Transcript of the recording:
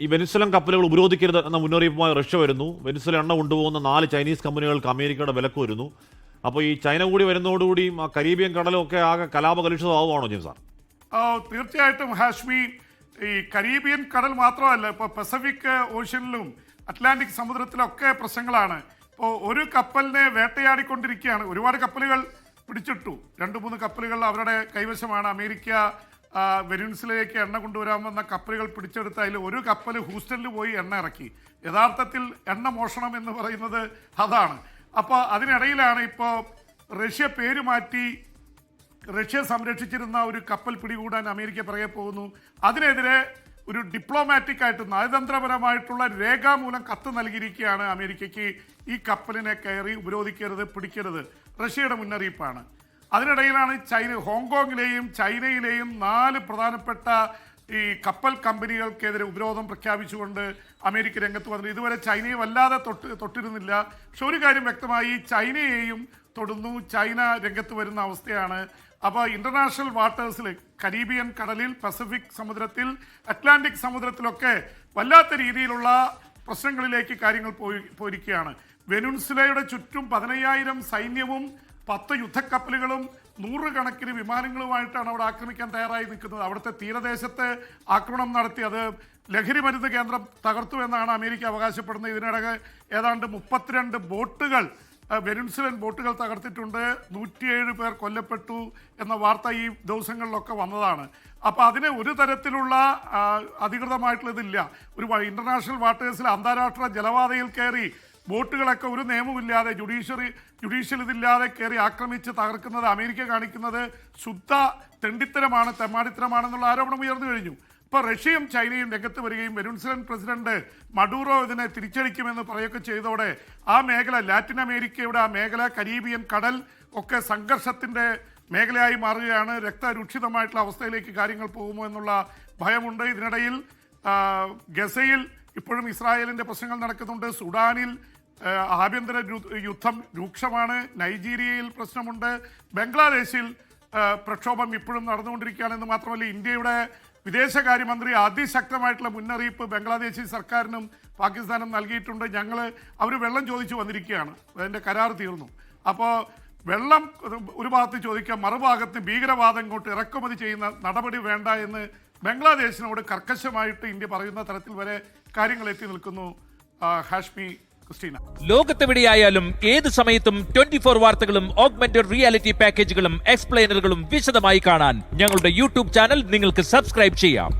ഈ വെനിസ്വലൻ കപ്പലുകൾ ഉപരോധിക്കരുത് എന്ന മുന്നറിയിപ്പുമായി റഷ്യ വരുന്നു. വെനിസ്വല എണ്ണ കൊണ്ടുപോകുന്ന നാല് ചൈനീസ് കമ്പനികൾക്ക് അമേരിക്കയുടെ വിലക്ക് വരുന്നു. അപ്പോൾ ഈ ചൈന കൂടി വരുന്നതോടുകൂടിയും ആ കരീബിയൻ കടലും ഒക്കെ ആകെ കലാപകലുഷിതമാവുകയാണോ ജിം സാർ? തീർച്ചയായിട്ടും ഹാഷ്മി. ഈ കരീബിയൻ കടൽ മാത്രമല്ല ഇപ്പോൾ പസഫിക് ഓഷ്യനിലും അറ്റ്ലാന്റിക് സമുദ്രത്തിലൊക്കെ പ്രശ്നങ്ങളാണ്. ഇപ്പോൾ ഒരു കപ്പലിനെ വേട്ടയാടിക്കൊണ്ടിരിക്കുകയാണ്. ഒരുപാട് കപ്പലുകൾ പിടിച്ചിട്ടു. രണ്ട് മൂന്ന് കപ്പലുകൾ അവരുടെ കൈവശമാണ്. അമേരിക്ക വെനിൻസിലേക്ക് എണ്ണ കൊണ്ടുവരാൻ വന്ന കപ്പലുകൾ പിടിച്ചെടുത്ത അതിൽ ഒരു കപ്പൽ ഹൂസ്റ്റണിൽ പോയി എണ്ണ ഇറക്കി. യഥാർത്ഥത്തിൽ എണ്ണ മോഷണം എന്ന് പറയുന്നത് അതാണ്. അപ്പോൾ അതിനിടയിലാണ് ഇപ്പോൾ റഷ്യ പേര് മാറ്റി റഷ്യ സംരക്ഷിച്ചിരുന്ന ഒരു കപ്പൽ പിടികൂടാൻ അമേരിക്ക പിറകെ പോകുന്നു. അതിനെതിരെ ഒരു ഡിപ്ലോമാറ്റിക് ആയിട്ട് നയതന്ത്രപരമായിട്ടുള്ള രേഖാമൂലം കത്ത് നൽകിയിരിക്കുകയാണ് അമേരിക്കയ്ക്ക് ഈ കപ്പലിനെ കയറി ഉപരോധിക്കരുത് പിടിക്കരുത്. റഷ്യയുടെ മുന്നറിയിപ്പാണ്. അതിനിടയിലാണ് ചൈന ഹോങ്കോങ്ങിലെയും ചൈനയിലെയും നാല് പ്രധാനപ്പെട്ട ഈ കപ്പൽ കമ്പനികൾക്കെതിരെ ഉപരോധം പ്രഖ്യാപിച്ചുകൊണ്ട് അമേരിക്ക രംഗത്ത് വന്നത് ഇതുവരെ ചൈനയെ വല്ലാതെ തൊട്ട് തൊട്ടിരുന്നില്ല. പക്ഷെ ഒരു കാര്യം വ്യക്തമായി ചൈനയെയും തൊടുന്നു. ചൈന രംഗത്ത് വരുന്ന അവസ്ഥയാണ്. അപ്പോൾ ഇന്റർനാഷണൽ വാട്ടേഴ്സിൽ കരീബിയൻ കടലിൽ പസഫിക് സമുദ്രത്തിൽ അറ്റ്ലാന്റിക് സമുദ്രത്തിലൊക്കെ വല്ലാത്ത രീതിയിലുള്ള പ്രശ്നങ്ങളിലേക്ക് കാര്യങ്ങൾ പോയി പോയിരിക്കുകയാണ്. വെനുൻസുലയുടെ ചുറ്റും പതിനയ്യായിരം സൈന്യവും പത്ത് യുദ്ധക്കപ്പലുകളും നൂറുകണക്കിന് വിമാനങ്ങളുമായിട്ടാണ് അവിടെ ആക്രമിക്കാൻ തയ്യാറായി നിൽക്കുന്നത്. അവിടുത്തെ തീരദേശത്ത് ആക്രമണം നടത്തി അത് ലഹരി മരുന്ന് കേന്ദ്രം തകർത്തു എന്നാണ് അമേരിക്ക അവകാശപ്പെടുന്നത്. ഇതിനിടെ ഏതാണ്ട് മുപ്പത്തിരണ്ട് ബോട്ടുകൾ വെനുസുലൻ ബോട്ടുകൾ തകർത്തിട്ടുണ്ട്. നൂറ്റിയേഴ് പേർ കൊല്ലപ്പെട്ടു എന്ന വാർത്ത ഈ ദിവസങ്ങളിലൊക്കെ വന്നതാണ്. അപ്പോൾ അതിന് ഒരു തരത്തിലുള്ള അധികൃതമായിട്ടുള്ള ഇതില്ല. ഒരു ഇന്റർനാഷണൽ വാട്ടേഴ്സിൽ അന്താരാഷ്ട്ര ജലപാതയിൽ കയറി ബോട്ടുകളൊക്കെ ഒരു നിയമമില്ലാതെ ജുഡീഷ്യറി ജുഡീഷ്യൽ ഇതില്ലാതെ കയറി ആക്രമിച്ച് തകർക്കുന്നത് അമേരിക്ക കാണിക്കുന്നത് ശുദ്ധ തെണ്ടിത്തരമാണ് തെമ്മാടിത്തരമാണെന്നുള്ള ആരോപണം ഉയർന്നു കഴിഞ്ഞു. ഇപ്പോൾ റഷ്യയും ചൈനയും രംഗത്ത് വരികയും വെനുൻസുലൻ പ്രസിഡന്റ് മഡൂറോ ഇതിനെ തിരിച്ചടിക്കുമെന്ന് പറയുകയൊക്കെ ചെയ്തോടെ ആ മേഖല ലാറ്റിൻ അമേരിക്കയുടെ ആ മേഖല കരീബിയൻ കടൽ ഒക്കെ സംഘർഷത്തിന്റെ മേഖലയായി മാറുകയാണ്. രക്തരൂക്ഷിതമായിട്ടുള്ള അവസ്ഥയിലേക്ക് കാര്യങ്ങൾ പോകുമോ എന്നുള്ള ഭയമുണ്ട്. ഇതിനിടയിൽ ഗസയിൽ ഇപ്പോഴും ഇസ്രായേലിന്റെ പ്രശ്നങ്ങൾ നടക്കുന്നുണ്ട്. സുഡാനിൽ ആഭ്യന്തര യുദ്ധം രൂക്ഷമാണ്. നൈജീരിയയിൽ പ്രശ്നമുണ്ട്. ബംഗ്ലാദേശിൽ പ്രക്ഷോഭം ഇപ്പോഴും നടന്നുകൊണ്ടിരിക്കുകയാണെന്ന് മാത്രമല്ല ഇന്ത്യയുടെ വിദേശകാര്യമന്ത്രി അതിശക്തമായിട്ടുള്ള മുന്നറിയിപ്പ് ബംഗ്ലാദേശി സർക്കാരിനും പാകിസ്ഥാനും നൽകിയിട്ടുണ്ട്. ഞങ്ങൾ അവർ വെള്ളം ചോദിച്ചു വന്നിരിക്കുകയാണ്. അതിന്റെ കരാർ തീർന്നു. അപ്പോൾ വെള്ളം ഒരു ഭാഗത്ത് ചോദിക്കാം മറുഭാഗത്ത് ഭീകരവാദം ഇങ്ങോട്ട് ഇറക്കുമതി ചെയ്യുന്ന നടപടി വേണ്ട എന്ന് ബംഗ്ലാദേശിനോട് കർക്കശമായിട്ട് ഇന്ത്യ പറയുന്ന തരത്തിൽ വരെ കാര്യങ്ങൾ എത്തി നിൽക്കുന്നു ഹാഷ്മി ക്രിസ്റ്റീന. ലോകത്തെവിടെയായാലും ഏത് സമയത്തും ട്വന്റി ഫോർ വാർത്തകളും ഓഗ്മെന്റഡ് റിയാലിറ്റി പാക്കേജുകളും എക്സ്പ്ലെയിനറുകളും വിശദമായി കാണാൻ ഞങ്ങളുടെ യൂട്യൂബ് ചാനൽ നിങ്ങൾക്ക് സബ്സ്ക്രൈബ് ചെയ്യാം.